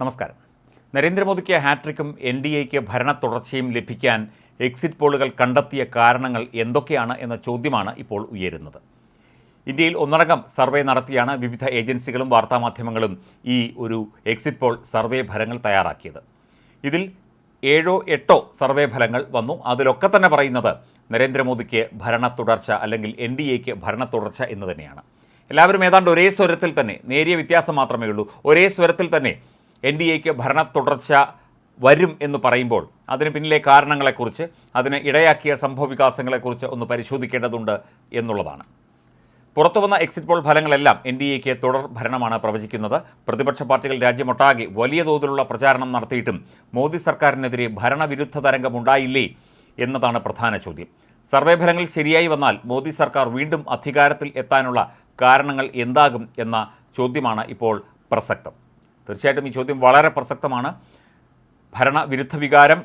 നമസ്കാരം. നരേന്ദ്രമോദിക്ക് ഹാട്രിക്കും N D എക്ക് ഭരണ തുടർച്ചയും ലഭിക്കാൻ എക്സിറ്റ് പോളുകൾ കണ്ടെത്തിയ കാരണങ്ങൾ എന്തൊക്കെയാണ് എന്ന ചോദ്യമാണ് ഇപ്പോൾ ഉയരുന്നത്. ഇന്ത്യയിൽ ഒന്നടങ്കം സർവേ നടത്തിയാണ് വിവിധ ഏജൻസികളും വാർത്താമാധ്യമങ്ങളും ഈ ഒരു എക്സിറ്റ് പോൾ സർവേ ഫലങ്ങൾ തയ്യാറാക്കിയത്. ഇതിൽ ഏഴോ എട്ടോ സർവേ ഫലങ്ങൾ വന്നു. അതിലൊക്കെ തന്നെ പറയുന്നത് നരേന്ദ്രമോദിക്ക് ഭരണ തുടർച്ച അല്ലെങ്കിൽ എൻ ഡി എക്ക് ഭരണ തുടർച്ച എന്ന് തന്നെയാണ്. എല്ലാവരും ഏതാണ്ട് ഒരേ സ്വരത്തിൽ തന്നെ നേരിയ വ്യത്യാസം മാത്രമേ ഉള്ളൂ. ഒരേ സ്വരത്തിൽ തന്നെ എൻ ഡി എക്ക് ഭരണ തുടർച്ച വരും എന്ന് പറയുമ്പോൾ അതിന് പിന്നിലെ കാരണങ്ങളെക്കുറിച്ച് അതിന് ഇടയാക്കിയ സംഭവവികാസങ്ങളെക്കുറിച്ച് ഒന്ന് പരിശോധിക്കേണ്ടതുണ്ട് എന്നുള്ളതാണ്. പുറത്തു വന്ന എക്സിറ്റ് പോൾ ഫലങ്ങളെല്ലാം എൻ ഡി എക്ക് തുടർ ഭരണമാണ് പ്രവചിക്കുന്നത്. പ്രതിപക്ഷ പാർട്ടികൾ രാജ്യമൊട്ടാകെ വലിയ തോതിലുള്ള പ്രചാരണം നടത്തിയിട്ടും മോദി സർക്കാരിനെതിരെ ഭരണവിരുദ്ധ തരംഗമുണ്ടായില്ലേ എന്നതാണ് പ്രധാന ചോദ്യം. സർവേ ഫലങ്ങൾ ശരിയായി വന്നാൽ മോദി സർക്കാർ വീണ്ടും അധികാരത്തിൽ എത്താനുള്ള കാരണങ്ങൾ എന്താകും എന്ന ചോദ്യമാണ് ഇപ്പോൾ പ്രസക്തം. തീർച്ചയായിട്ടും ഈ ചോദ്യം വളരെ പ്രസക്തമാണ്. ഭരണവിരുദ്ധ വികാരം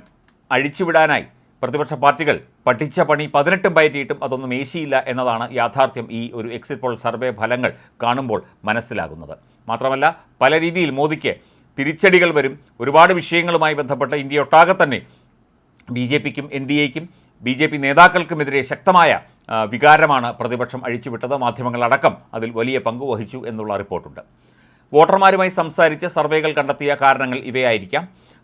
അഴിച്ചുവിടാനായി പ്രതിപക്ഷ പാർട്ടികൾ പഠിച്ച പണി പതിനെട്ടും പയറ്റിയിട്ടും അതൊന്നും ഏശിയില്ല എന്നതാണ് യാഥാർത്ഥ്യം ഈ ഒരു എക്സിറ്റ് പോൾ സർവേ ഫലങ്ങൾ കാണുമ്പോൾ മനസ്സിലാകുന്നത്. മാത്രമല്ല പല രീതിയിൽ മോദിക്ക് തിരിച്ചടികൾ വരും. ഒരുപാട് വിഷയങ്ങളുമായി ബന്ധപ്പെട്ട് ഇന്ത്യയൊട്ടാകെ തന്നെ ബി ജെ പിക്കും എൻ ഡി എക്കും ബി ജെ പി നേതാക്കൾക്കുമെതിരെ ശക്തമായ വികാരമാണ് പ്രതിപക്ഷം അഴിച്ചുവിട്ടത്. മാധ്യമങ്ങളടക്കം അതിൽ വലിയ പങ്ക് വഹിച്ചു എന്നുള്ള റിപ്പോർട്ടുണ്ട്. വോട്ടർമാരുമായി സംസാരിച്ച് സർവേകൾ കണ്ടെത്തിയ കാരണങ്ങൾ ഇവയായിരിക്കാം.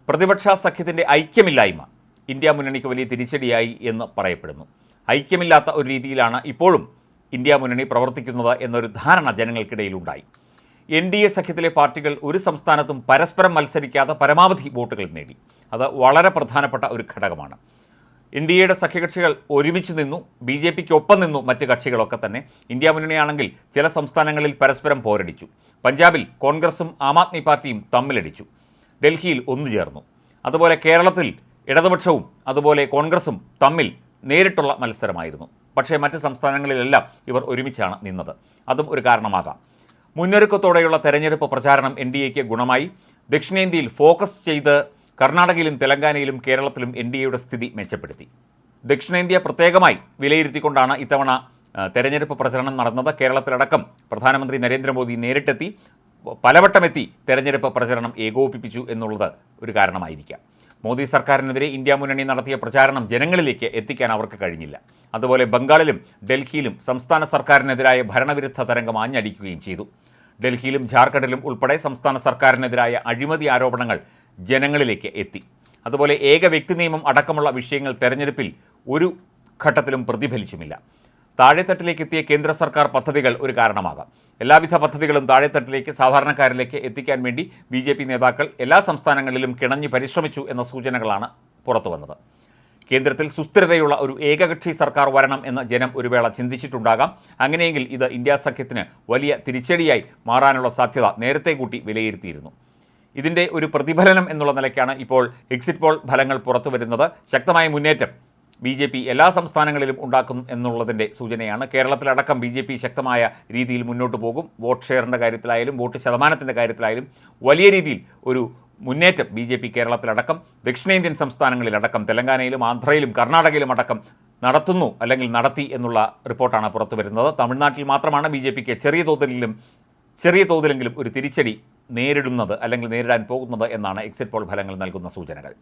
പ്രതിപക്ഷ സഖ്യത്തിന്റെ ഐക്യമില്ലായ്മ ഇന്ത്യ മുന്നണിക്ക് വലിയ തിരിച്ചടിയായി എന്ന് പറയപ്പെടുന്നു. ഐക്യമില്ലാത്ത ഒരു രീതിയിലാണ് ഇപ്പോഴും ഇന്ത്യ മുന്നണി പ്രവർത്തിക്കുന്നത് എന്നൊരു ധാരണ ജനങ്ങൾക്കിടയിലുണ്ടായി. എൻ ഡി എ സഖ്യത്തിലെ പാർട്ടികൾ ഒരു സംസ്ഥാനത്തും പരസ്പരം മത്സരിക്കാതെ പരമാവധി വോട്ടുകൾ നേടി. അത് വളരെ പ്രധാനപ്പെട്ട ഒരു ഘടകമാണ്. എൻ ഡി എയുടെ സഖ്യകക്ഷികൾ ഒരുമിച്ച് നിന്നു ബി ജെ പിക്ക് ഒപ്പം നിന്നു മറ്റ് കക്ഷികളൊക്കെ തന്നെ. ഇന്ത്യ മുന്നണിയാണെങ്കിൽ ചില സംസ്ഥാനങ്ങളിൽ പരസ്പരം പോരടിച്ചു. പഞ്ചാബിൽ കോൺഗ്രസും ആം ആദ്മി പാർട്ടിയും തമ്മിലടിച്ചു. ഡൽഹിയിൽ ഒന്നു ചേർന്നു. അതുപോലെ കേരളത്തിൽ ഇടതുപക്ഷവും അതുപോലെ കോൺഗ്രസും തമ്മിൽ നേരിട്ടുള്ള മത്സരമായിരുന്നു. പക്ഷേ മറ്റ് സംസ്ഥാനങ്ങളിലെല്ലാം ഇവർ ഒരുമിച്ചാണ് നിന്നത്. അതും ഒരു കാരണമാകാം. മുന്നൊരുക്കത്തോടെയുള്ള തെരഞ്ഞെടുപ്പ് പ്രചാരണം എൻ ഡി എക്ക് ഗുണമായി. ദക്ഷിണേന്ത്യയിൽ ഫോക്കസ് ചെയ്ത് കർണാടകയിലും തെലങ്കാനയിലും കേരളത്തിലും എൻ ഡി എയുടെ സ്ഥിതി മെച്ചപ്പെടുത്തി. ദക്ഷിണേന്ത്യ പ്രത്യേകമായി വിലയിരുത്തിക്കൊണ്ടാണ് ഇത്തവണ തെരഞ്ഞെടുപ്പ് പ്രചരണം നടന്നത് കേരളത്തിലടക്കം പ്രധാനമന്ത്രി നരേന്ദ്രമോദി നേരിട്ടെത്തി പലവട്ടമെത്തി തെരഞ്ഞെടുപ്പ് പ്രചരണം ഏകോപിപ്പിച്ചു എന്നുള്ളത് ഒരു കാരണമായിരിക്കാം. മോദി സർക്കാരിനെതിരെ ഇന്ത്യ മുന്നണി നടത്തിയ പ്രചാരണം ജനങ്ങളിലേക്ക് എത്തിക്കാൻ അവർക്ക് കഴിഞ്ഞില്ല. അതുപോലെ ബംഗാളിലും ഡൽഹിയിലും സംസ്ഥാന സർക്കാരിനെതിരായ ഭരണവിരുദ്ധ തരംഗം ആഞ്ഞടിക്കുകയും ചെയ്തു. ഡൽഹിയിലും ജാർഖണ്ഡിലും ഉൾപ്പെടെ സംസ്ഥാന സർക്കാരിനെതിരായ അഴിമതി ആരോപണങ്ങൾ ജനങ്ങളിലേക്ക് എത്തി. അതുപോലെ ഏക വ്യക്തി നിയമം അടക്കമുള്ള വിഷയങ്ങൾ തെരഞ്ഞെടുപ്പിൽ ഒരു ഘട്ടത്തിലും പ്രതിഫലിച്ചുമില്ല. താഴെത്തട്ടിലേക്ക് എത്തിയ കേന്ദ്ര സർക്കാർ പദ്ധതികൾ ഒരു കാരണമാകാം. എല്ലാവിധ പദ്ധതികളും താഴെത്തട്ടിലേക്ക് സാധാരണക്കാരിലേക്ക് എത്തിക്കാൻ വേണ്ടി ബി ജെ പി നേതാക്കൾ എല്ലാ സംസ്ഥാനങ്ങളിലും കിണഞ്ഞു പരിശ്രമിച്ചു എന്ന സൂചനകളാണ് പുറത്തു വന്നത്. കേന്ദ്രത്തിൽ സുസ്ഥിരതയുള്ള ഒരു ഏകകക്ഷി സർക്കാർ വരണം എന്ന് ജനം ഒരു വേള ചിന്തിച്ചിട്ടുണ്ടാകാം. അങ്ങനെയെങ്കിൽ ഇത് ഇന്ത്യ സഖ്യത്തിന് വലിയ തിരിച്ചടിയായി മാറാനുള്ള സാധ്യത നേരത്തെ കൂട്ടി വിലയിരുത്തിയിരുന്നു. ഇതിന്റെ ഒരു പ്രതിഫലനം എന്നുള്ള നിലയ്ക്കാണ് ഇപ്പോൾ എക്സിറ്റ് പോൾ ഫലങ്ങൾ പുറത്തു വരുന്നത് ശക്തമായ മുന്നേറ്റം ബി ജെ പി എല്ലാ സംസ്ഥാനങ്ങളിലും ഉണ്ടാക്കും എന്നുള്ളതിന്റെ സൂചനയാണ്. കേരളത്തിലടക്കം ബി ജെ പി ശക്തമായ രീതിയിൽ മുന്നോട്ട് പോകും. വോട്ട് ഷെയറിന്റെ കാര്യത്തിലായാലും വോട്ട് ശതമാനത്തിന്റെ കാര്യത്തിലായാലും വലിയ രീതിയിൽ ഒരു മുന്നേറ്റം ബി ജെ പി കേരളത്തിലടക്കം ദക്ഷിണേന്ത്യൻ സംസ്ഥാനങ്ങളിലടക്കം തെലങ്കാനയിലും ആന്ധ്രയിലും കർണാടകയിലും അടക്കം നടത്തുന്നു അല്ലെങ്കിൽ നടത്തി എന്നുള്ള റിപ്പോർട്ടാണ് പുറത്തു വരുന്നത്. തമിഴ്നാട്ടിൽ മാത്രമാണ് ബി ജെ പിക്ക് ചെറിയ തോതിലും ചെറിയ തോതിലെങ്കിലും ഒരു തിരിച്ചടി നേരിടുന്നത് അല്ലെങ്കിൽ നേരിടാൻ പോകുന്നത് എന്നാണ് എക്സിറ്റ് പോൾ ഫലങ്ങൾ നൽകുന്ന സൂചനകൾ.